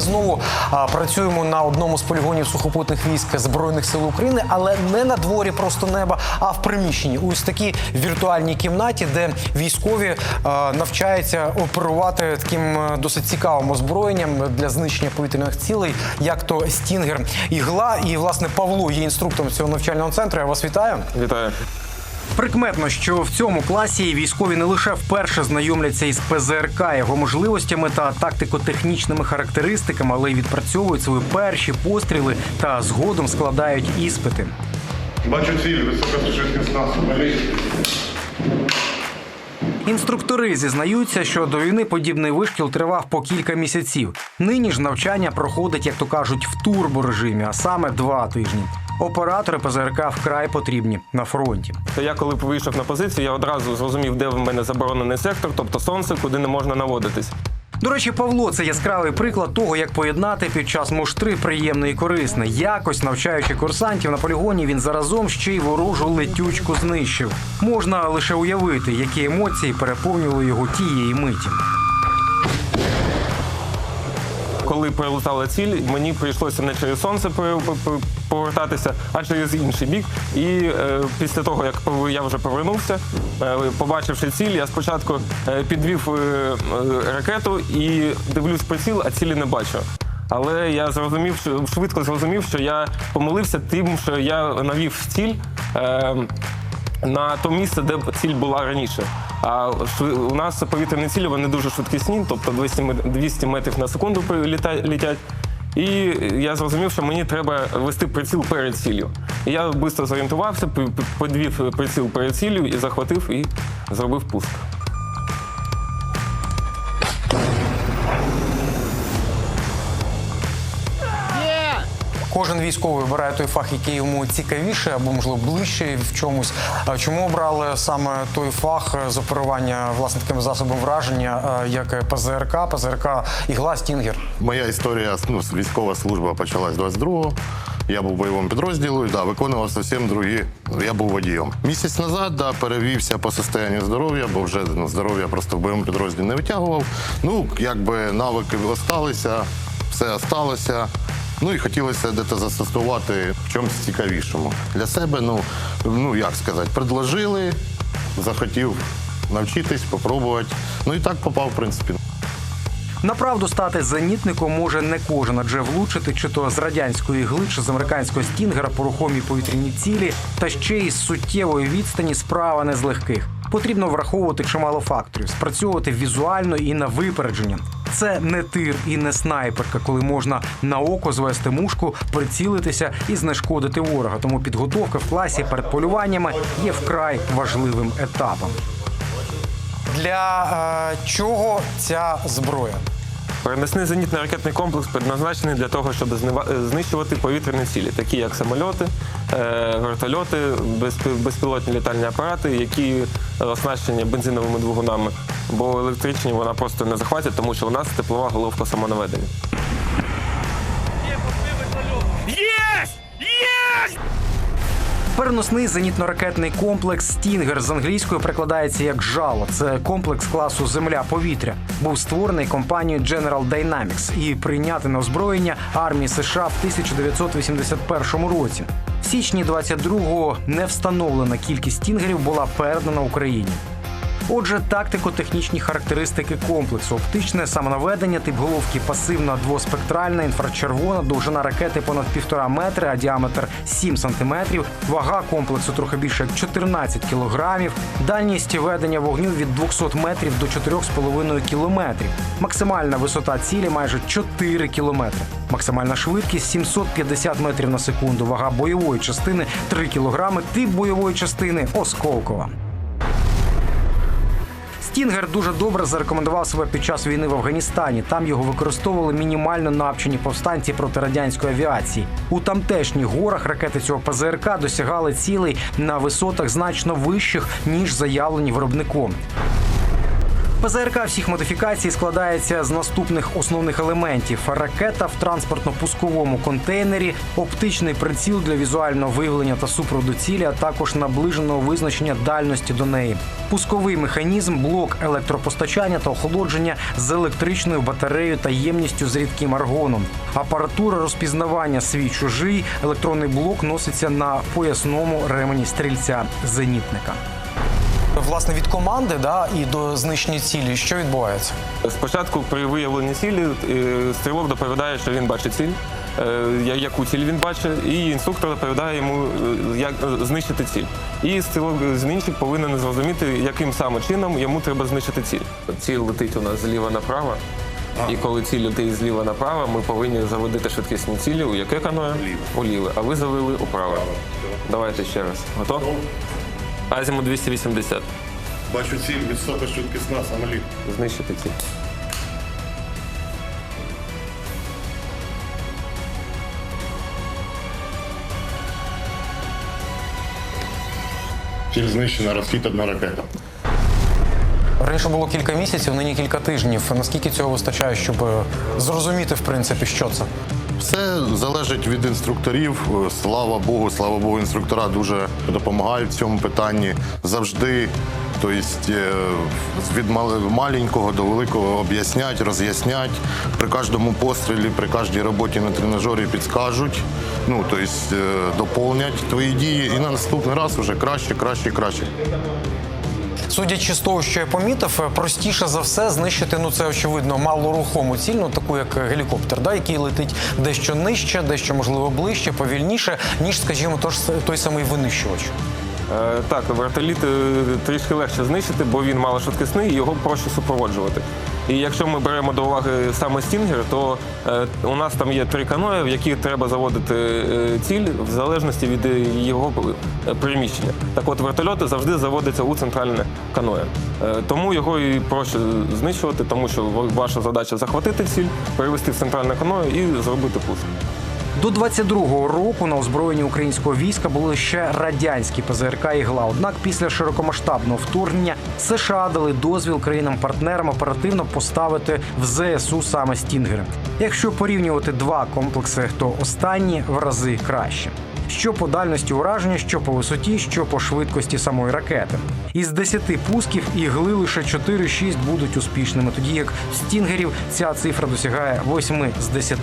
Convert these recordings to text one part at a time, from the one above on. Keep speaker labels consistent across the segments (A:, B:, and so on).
A: Знову працюємо на одному з полігонів сухопутних військ збройних сил України, але не на дворі просто неба, а в приміщенні. Ось такій віртуальній кімнаті, де військові навчаються оперувати таким е, досить цікавим озброєнням для знищення повітряних цілей, як то стінгер ігла. І власне Павло є інструктором цього навчального центру. Я вас вітаю.
B: Вітаю.
A: Прикметно, що в цьому класі військові не лише вперше знайомляться із ПЗРК, його можливостями та тактико-технічними характеристиками, але й відпрацьовують свої перші постріли та згодом складають іспити.
C: Бачу ціль, висока субмарина.
A: Інструктори зізнаються, що до війни подібний вишкіл тривав по кілька місяців. Нині ж навчання проходить, як то кажуть, в турборежимі, а саме два тижні. Оператори ПЗРК вкрай потрібні на фронті.
B: То я коли вийшов на позицію, я одразу зрозумів, де в мене заборонений сектор, тобто сонце, куди не можна наводитись.
A: До речі, Павло це яскравий приклад того, як поєднати під час муштри приємне і корисне. Якось навчаючи курсантів на полігоні, він заразом ще й ворожу летючку знищив. Можна лише уявити, які емоції переповнювали його тієї миті.
B: Коли прилетала ціль, мені прийшлося не через сонце повертатися, а через інший бік. І е, після того, як я вже повернувся, е, побачивши ціль, я спочатку е, підвів е, е, ракету і дивлюсь приціл, а цілі не бачу. Але я зрозумів, що швидко зрозумів, що я помилився тим, що я навів ціль. Е, на то місце, де ціль була раніше. А у нас повітряні цілі вони дуже швидкісні, тобто 200 200 метрів на секунду літять. І я зрозумів, що мені треба вести приціл перед ціллю. І я швидко зорієнтувався, п- п- подвів приціл перед ціллю і захватив і зробив пуск.
A: Кожен військовий обирає той фах, який йому цікавіше або можливо ближче в чомусь. Чому обрали саме той фах з оперування власне такими засобами враження, е, як ПЗРК, ПЗРК ігла Стінгер?
C: Моя історія, ну, військова служба почалась 22-го. Я був в бойовому підрозділі, да, виконував зовсім другі. Я був водієм. Місяць назад да, перевівся по состоянню здоров'я, бо вже ну, здоров'я просто в бойовому підрозділі не витягував. Ну, якби навики залишилися, все залишилося. Ну і хотілося десь застосувати в чомусь цікавішому. Для себе, ну, ну як сказати, предложили, захотів навчитись, попробувати. Ну і так попав, в принципі.
A: Направду стати зенітником може не кожен, адже влучити чи то з радянської ігли, чи з американського стінгера по рухомій повітряній цілі, та ще й з суттєвої відстані справа не з легких. Потрібно враховувати чимало факторів, спрацьовувати візуально і на випередження. Це не тир і не снайперка, коли можна на око звести мушку, прицілитися і знешкодити ворога. Тому підготовка в класі перед полюваннями є вкрай важливим етапом. Для е, чого ця зброя?
B: Переносний зенітний ракетний комплекс предназначений для того, щоб е, знищувати повітряні цілі, такі як самольоти, вертольоти, безпілотні літальні апарати, які оснащені бензиновими двигунами, бо електричні вона просто не захватить, тому що у нас теплова головка самонаведення.
A: Переносний зенітно-ракетний комплекс Стінгер з англійської перекладається як жало. Це комплекс класу Земля-повітря. Був створений компанією General Dynamics і прийнятий на озброєння армії США в 1981 році. Січні 22-го невстановлена кількість стінгерів була передана Україні. Отже, тактико-технічні характеристики комплексу: оптичне самонаведення, тип головки пасивна двоспектральна, інфрачервона, довжина ракети понад півтора метри, а діаметр 7 сантиметрів, вага комплексу трохи більше як 14 кілограмів, дальність ведення вогню від 200 метрів до 4,5 кілометрів. Максимальна висота цілі майже 4 кілометри. Максимальна швидкість 750 метрів на секунду. Вага бойової частини 3 кілограми. Тип бойової частини осколкова. Стінгер дуже добре зарекомендував себе під час війни в Афганістані. Там його використовували мінімально навчені повстанці проти радянської авіації. У тамтешніх горах ракети цього ПЗРК досягали цілей на висотах значно вищих ніж заявлені виробником. ПЗРК всіх модифікацій складається з наступних основних елементів: ракета в транспортно-пусковому контейнері, оптичний приціл для візуального виявлення та супроводу цілі, а також наближеного визначення дальності до неї, пусковий механізм, блок електропостачання та охолодження з електричною батареєю та ємністю з рідким аргоном, апаратура розпізнавання свій чужий, електронний блок носиться на поясному ремені стрільця зенітника. Власне, від команди да, і до знищення цілі, що відбувається?
B: Спочатку при виявленні цілі е, стрілок доповідає, що він бачить ціль, е, яку ціль він бачить, і інструктор доповідає йому, е, як знищити ціль. І стрілок змінщик повинен зрозуміти, яким саме чином йому треба знищити ціль. Ціль летить у нас зліва направо. І коли ціль летить зліва направо, ми повинні заводити швидкісні цілі. У яке каноє? У ліве. А ви завели управо. Давайте ще раз. Готов? Азіму 280.
C: Бачу ціль висока швидкісна самоліт.
B: Знищити ціль.
C: Ціль знищена, розхід одна ракета.
A: Раніше було кілька місяців, нині кілька тижнів. Наскільки цього вистачає, щоб е, зрозуміти, в принципі, що це?
C: Все залежить від інструкторів. Слава Богу, слава Богу, інструктора дуже допомагають в цьому питанні завжди. Тобто е, від маленького до великого об'яснять, роз'яснять. При кожному пострілі, при кожній роботі на тренажері підскажуть, ну тобто е, доповнять твої дії, і на наступний раз вже краще, краще, краще.
A: Судячи з того, що я помітив, е, простіше за все знищити, ну це очевидно, малорухому ціль, ну таку як гелікоптер, да, який летить дещо нижче, дещо можливо ближче, повільніше, ніж, скажімо, тож той самий винищувач.
B: Е, Так, вертоліт е, трішки легше знищити, бо він малошвидкісний і його проще супроводжувати. І якщо ми беремо до уваги саме стінгер, то е, у нас там є три каної, в які треба заводити е, ціль в залежності від е, його приміщення. Так от вертольоти завжди заводяться у центральне каноє. Тому його і проще знищувати, тому що ваша задача захватити ціль, перевести в центральне каноє і зробити пуск.
A: До 22-го року на озброєнні українського війська були ще радянські ПЗРК «Ігла». Однак після широкомасштабного вторгнення США дали дозвіл країнам-партнерам оперативно поставити в ЗСУ саме стінгери. Якщо порівнювати два комплекси, то останні в рази краще. Що по дальності ураження, що по висоті, що по швидкості самої ракети. Із 10 пусків ігли лише 4-6 будуть успішними, тоді як стінгерів ця цифра досягає 8 з 10.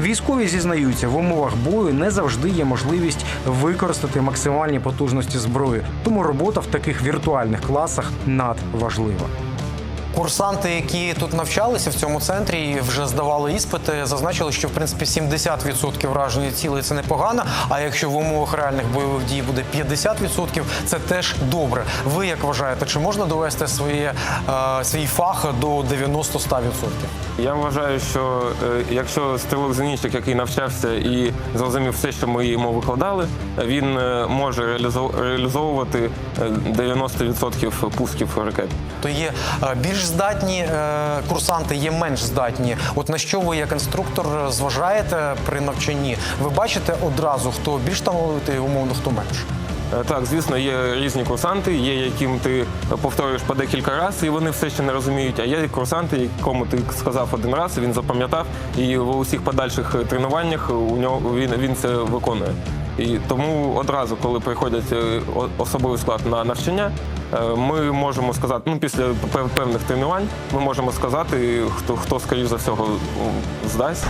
A: Військові зізнаються, в умовах бою не завжди є можливість використати максимальні потужності зброї, тому робота в таких віртуальних класах надважлива. Курсанти, які тут навчалися в цьому центрі і вже здавали іспити, зазначили, що в принципі 70% враження цілей це непогано. А якщо в умовах реальних бойових дій буде 50%, це теж добре. Ви як вважаєте, чи можна довести своє, е, свій фах до 90-100%?
B: Я вважаю, що е, якщо стрілок зенітчик, який навчався і зрозумів все, що ми йому викладали, він е, може реалізов- реалізовувати е, 90% пусків ракет.
A: То є е, більш здатні е, курсанти, є менш здатні. От на що ви як інструктор зважаєте при навчанні? Ви бачите одразу, хто більш талановитий, умовно, хто менш?
B: Е, Так, звісно, є різні курсанти, є яким ти повторюєш по декілька разів, і вони все ще не розуміють. А є курсанти, якому ти сказав один раз, він запам'ятав, і в усіх подальших тренуваннях у нього він, він це виконує. І тому одразу, коли приходять е, особовий склад на навчання, е, ми можемо сказати, ну після пев- певних тренувань, ми можемо сказати, хто хто скоріш за всього здасть.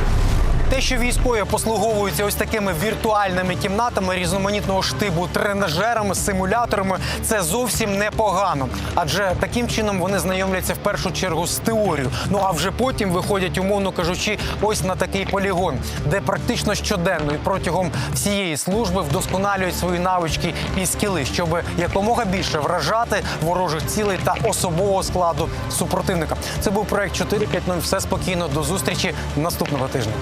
A: Те, що військові послуговуються ось такими віртуальними кімнатами різноманітного штибу, тренажерами, симуляторами, це зовсім непогано. Адже таким чином вони знайомляться в першу чергу з теорією. Ну а вже потім виходять, умовно кажучи, ось на такий полігон, де практично щоденно і протягом всієї служби вдосконалюють свої навички і скіли, щоб якомога більше вражати ворожих цілей та особового складу супротивника. Це був проект 4.5.0. Все спокійно. До зустрічі наступного тижня.